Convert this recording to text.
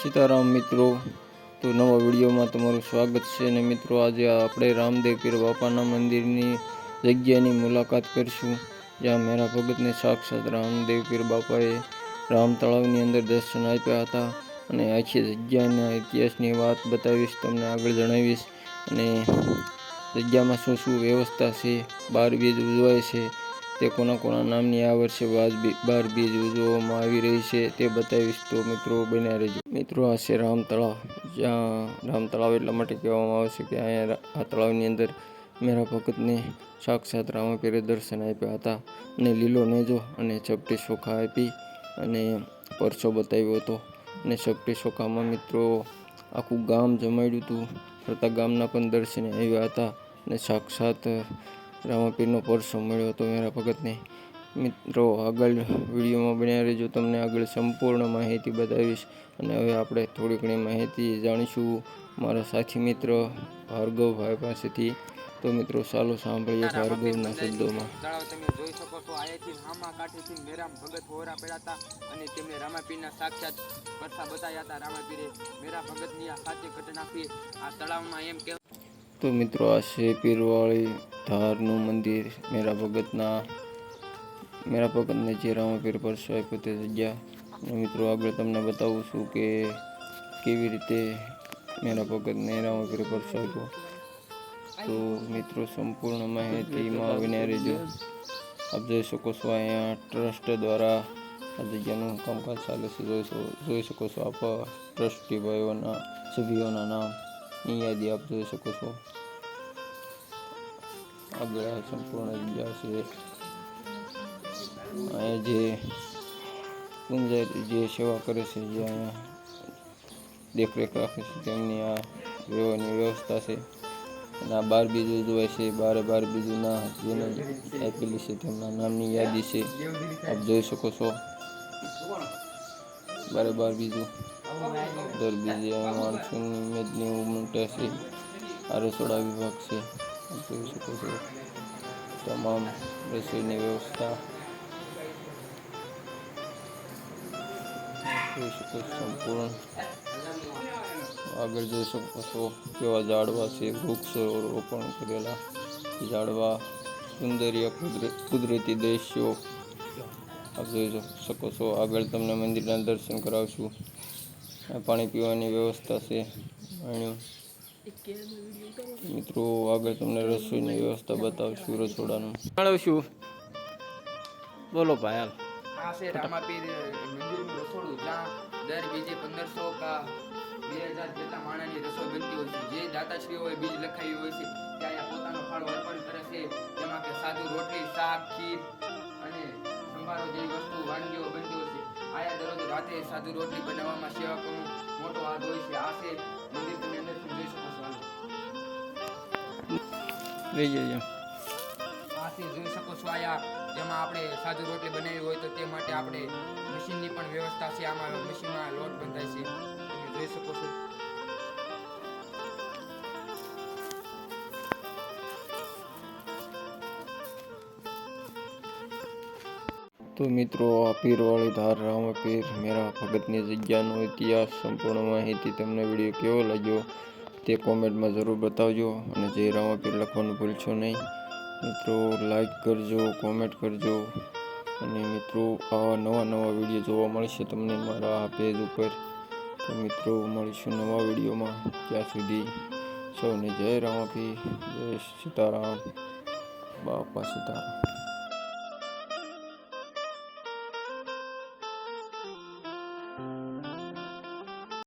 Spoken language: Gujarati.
સીતારામ મિત્રો, તો નવા વિડીયોમાં તમારું સ્વાગત છે અને મિત્રો, આજે આપણે રામદેવ પીર બાપાના મંદિરની જગ્યાની મુલાકાત કરીશું, જ્યાં મેરા ભગતને સાક્ષાત રામદેવ પીર બાપાએ રામ તળાવની અંદર દર્શન આપ્યા હતા અને આખી જગ્યાના ઇતિહાસની વાત બતાવીશ, તમને આગળ જણાવીશ અને જગ્યામાં શું શું વ્યવસ્થા છે, બાર બીજ ઉજવાય છે તે કોના કોના નામની આ વર્ષે વાજબી બાર બીજ ઉજવવામાં આવી રહી છે તે બતાવીશ. તો મિત્રો બન્યા રહેજો. મિત્રો, આ છે રામ તળાવ જ્યાં રામ તળાવ એટલા માટે કહેવામાં આવે છે કે અહીંયા આ તળાવની અંદર મેરા ભગતને સાક્ષાત રામાપીરે દર્શન આપ્યા હતા અને લીલો નેજો અને ચપટી ચોખા આપી અને પરચો બતાવ્યો હતો. અને ચપટી ચોખામાં મિત્રો આખું ગામ જમાડ્યું હતું. ફરતા ગામના પણ દર્શને આવ્યા હતા અને સાક્ષાત રામાપીરનો પરસો મળ્યો હતો મેરા ભગતને. મિત્રો આગળ વિડીયોમાં બન્યા રહેજો. તમને આગળ સંપૂર્ણ માહિતી બતાવીશ અને હવે આપણે થોડી ઘણી માહિતી જાણીશું. મારા સાથી મિત્ર ભાર્ગવભાઈ પાસેથી. તો મિત્રો ચાલો સાંભળીએ ભાર્ગવના શબ્દોમાં. તળાવ તમે જોઈ શકો છો આયાથી હામા કાઠીથી મેરામ ભગત હોરા પડ્યા હતા અને તેમને રામાપીરના સાક્ષાત પરસા બતાવ્યા હતા. રામાપીરે મેરા ભગતની આ સાચી ઘટના આ તળાવમાં એમ કે તો મિત્રો આ છે પીરવાળી ધારનું મંદિર, મેરા ભગતના, મેરા ભગતને ચહેરામાં ફેરફાર આપ્યો તે જગ્યા. મિત્રો, આગળ તમને બતાવું છું કે કેવી રીતે મેરા ભગતને રામાપીર પરસો આપ્યો તો મિત્રો, સંપૂર્ણ માહિતીમાં આવીને રહેજો. આપ જોઈ શકો છો અહીંયા ટ્રસ્ટ દ્વારા આ જગ્યાનું કામકાજ ચાલે છે. જોઈ શકો જોઈ શકો છો આપ ટ્રસ્ટી ભાઈઓના, સભ્યોના નામની યાદી આપ જોઈ શકો છો. આગળ આ સંપૂર્ણ જગ્યા છે અહીંયા જે પૂંજારી જે સેવા કરે છે જે અહીંયા દેખરેખ રાખે છે તેમની આ રહેવાની વ્યવસ્થા છે અને આ બાર બીજું ઉજવાય છે બારે બાર બીજુના જેને આપેલી છે તેમના નામની યાદી છે આપ જોઈ શકો છો બારે બાર બીજું દર બીજે અહીં માણસોની મેદની ઉમટે છે આ રસોડા વિભાગ છે આપ જોઈ શકો છો તમામ રસોઈની વ્યવસ્થા. જોઈ શકો સંપૂર્ણ. આગળ જોઈ શકો છો કેવા ઝાડવા છે વૃક્ષો રોપણ કરેલા. ઝાડવા સુંદર્ય કુદરત દ્રશ્યો. આપ જોઈ શકો છો, આગળ તમને મંદિરના દર્શન કરાવશું. પાણી પીવાની વ્યવસ્થા છે. અહીં મિત્રો આગળ તમને રસોઈની વ્યવસ્થા બતાવશું રસોડાનું. જણાવશું. બોલો ભાઈ હાલ. આ રામાપીર મંદિરનું રસોડું. જ્યાં દર બીજે પંદરસો કા બે હજાર જેટલા માણસની રસોઈ બનતી હોય છે. જે દાતાશ્રીઓ હોય બીજ લખાવી હોય છે ત્યાં પોતાનો ફાળો અર્પણ કરે છે. જેમાં કે સાદું રોટલી શાક ખીર અને સંભારો જેવી વસ્તુ વાનગીઓ બનતી આયા દરરોજ રાતે સાધુ રોટલી બનાવવામાં સેવકોનો મોટો હાથ હોય છે. આ છે મંદિર તમે અંદર જોઈ શકો છો લઈ જઈએ આથી જોઈ શકો છો આયા જેમાં આપણે સાધુ રોટલી બનાવી હોય તો તે માટે આપણે મશીનની પણ વ્યવસ્થા છે. આમાં મશીનમાં લોટ બંધાય છે. તમે જોઈ શકો છો. તો મિત્રો, આ પીરવાળી ધાર રામ પીર, મેરા ભગતની જગ્યાનો ઇતિહાસ સંપૂર્ણ માહિતી તમને વીડિયો કેવો લાગ્યો તે કોમેન્ટમાં જરૂર બતાવજો અને જય રામાપીર લખવાનું ભૂલશો નહીં. મિત્રો લાઈક કરજો કોમેન્ટ કરજો અને મિત્રો, આવા નવા નવા વીડિયો જોવા મળશે તમને મારા આ પેજ ઉપર. તો મિત્રો, મળીશું નવા વિડીયોમાં. ત્યાં સુધી સૌને જય રામાપીર જય સીતારામ. બાપા સીતારામ.